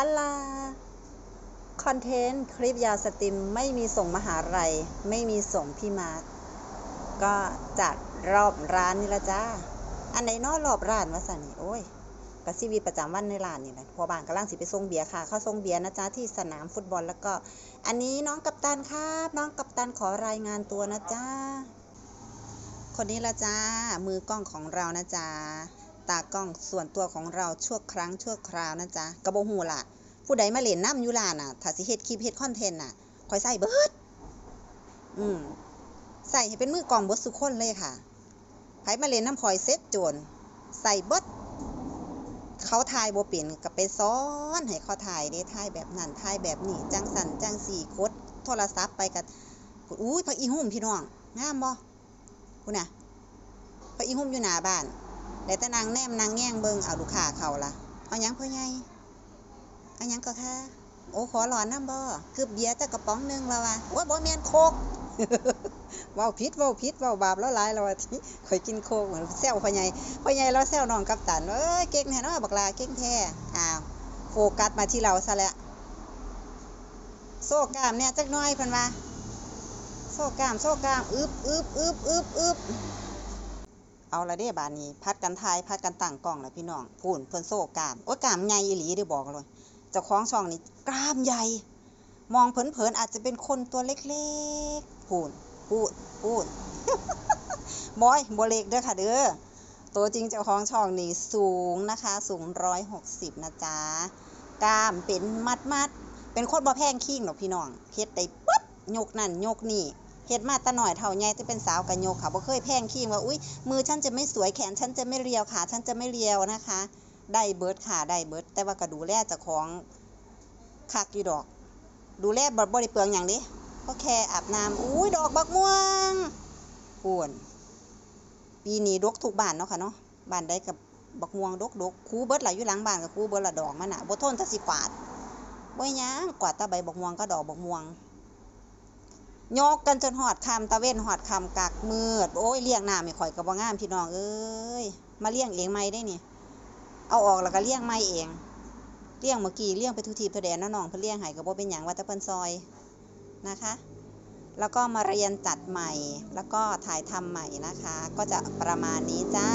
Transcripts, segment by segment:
ตลาคอนเทนต์คลิปยาวสตรีมไม่มีส่งมหาลัยไม่มีส่งพี่มาร์คก็จัดรอบร้านนี่ละจ้า อันไหนนอรอบร้านวะสันนี่โอ้ยก็ชีวิตประจำวันในร้านนี่แหละพอบานกำลังสิไปส่งเบียร์ค่ะ เข้าส่งเบียร์นะจ๊ะที่สนามฟุตบอลแล้วก็ อันนี้น้องกัปตันครับ น้องกัปตันขอรายงานตัวนะจ้าคนนี้ละจ้ามือกล้องของเรานะจ๊ะ ตากล้องส่วนตัวของเราชั่วครั้งชั่วคราวนะจ๊ะกระโบหูล่ะ ผู้ใดมาเล่นน้ำยุลาน่ะถ้าสิเฮ็ดคลิปเฮ็ดคอนเทนต์น่ะคอยใส่เบิดอืมใส่ให้เป็นมือกล้องเบิดสุกคนเลยค่ะไผมาเล่นน้ำคอยเซ็ตโจรใส่เบิดเขาถ่ายบ่เป็นก็ไปซ้อนให้เขาถ่ายเด้ถ่ายแบบนั้นถ่ายแบบนี้จังสันจังสี่กดโทรศัพท์ไปกับอุ้ยพระอีหุ่มพี่น้องงามบ่คุณน่ะพระอีหุ่มอยู่หน้าบ้าน แต่แต่นางแนมนางแง่งเบิงเอาลูกค้าเขาล่ะเอายังพ่อใหญ่เอายังก็ค่ะโอ้ขอหลอนน้ำบ่คือเบียร์แต่กระป๋องหนึงแล้วว่ะโอ้ยบ่แมนโคกว้าผิดว้าผิดว้าบาปแล้วหลายแล้วว่าที่ข่อยกินโคกเหมือนแซวพ่อใหญ่พ่อใหญ่เราแซวน้องกับตันเอ้ยเก่งแท้นาะบักลาเก่งแท้อ้าวโฟกัสมาที่เราซะแล้วโซ่กล้ามเนี่ยจักน้อยพิ่นว่าโซ่กล้ามโซ่กล้ามอึบอึบอึบอึบอึบ เอาละเด้บานนี้ พัดกันทายพัดกันตั้งกล้องแล้วพี่น้องพูนเพิ่นโซ่กาม โอ้กามใหญ่อีหลีได้บอกเลยเจ้าของช่องนี่กล้ามใหญ่ มองเผินๆอาจจะเป็นคนตัวเล็กๆพูนพูดพูดบอยบเล็กเด้อค่ะเด้อตัวจริงเจ้าของช่องนี่สูงนะคะ สูงร้อยหกสิบนะจ๊ะกล้ามเป็นมัดมัดเป็นคนบ่แพงคิงหรอกพี่น้องเฮ็ดได้ปึ๊บยกนั่นยกนี่ เฮ็ดมาตะหน่อยเท่าใหญ่จะเป็นสาวกันโยค่ะบ่เคยแพงขี้ว่าอุ้ยมือฉันจะไม่สวยแขนฉันจะไม่เรียวขาฉันจะไม่เรียวนะคะ ได้เบิร์ดค่ะได้เบิร์ดแต่ว่าก็ดูแลจ้าของคักอยู่ดอก ดูแลบ่บ่ได้เปลืองอย่างนี้ก็แค่อาบน้ำอุ้ยดอกบักม่วงป่วนปีนี้ดกทุกบ้านเนาะค่ะเนาะบ้านใดกับบักม่วงดกดกคูเบิร์ดหลายอยู่หลังบ้านกับคูเบิร์ดละดอกมันน่ะบ่ทนถ้าสิกวาดบ่หยังกวาดตะใบบักม่วงก็ดอกบักม่วง ยกกันจนหอดคำตะเว้นหอดคำกักมืด โอ้ยเลี้ยงหน้ำไม่ข่อยกับว่างามพี่น้องเอ้ยมาเลี้ยงเองไม่ได้นี่เอาออกแล้วก็เลี้ยงไม่เองเลี้ยงเมื่อกี้เลี้ยงไปทุทีทุกแดนน้องเพิ่นเลี้ยงให้ก็บ่เป็นหยังว่าแต่เพิ่นซอยนะคะ แล้วก็มาเรียนจัดใหม่ แล้วก็ถ่ายทำใหม่นะคะ ก็จะประมาณนี้จ้า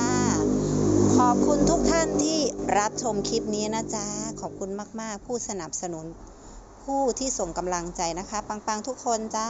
ขอบคุณทุกท่านที่รับชมคลิปนี้นะจ๊ะขอบคุณมากๆ ผู้สนับสนุน ผู้ที่ส่งกำลังใจนะคะ ปัง ๆ ทุกคนจ้า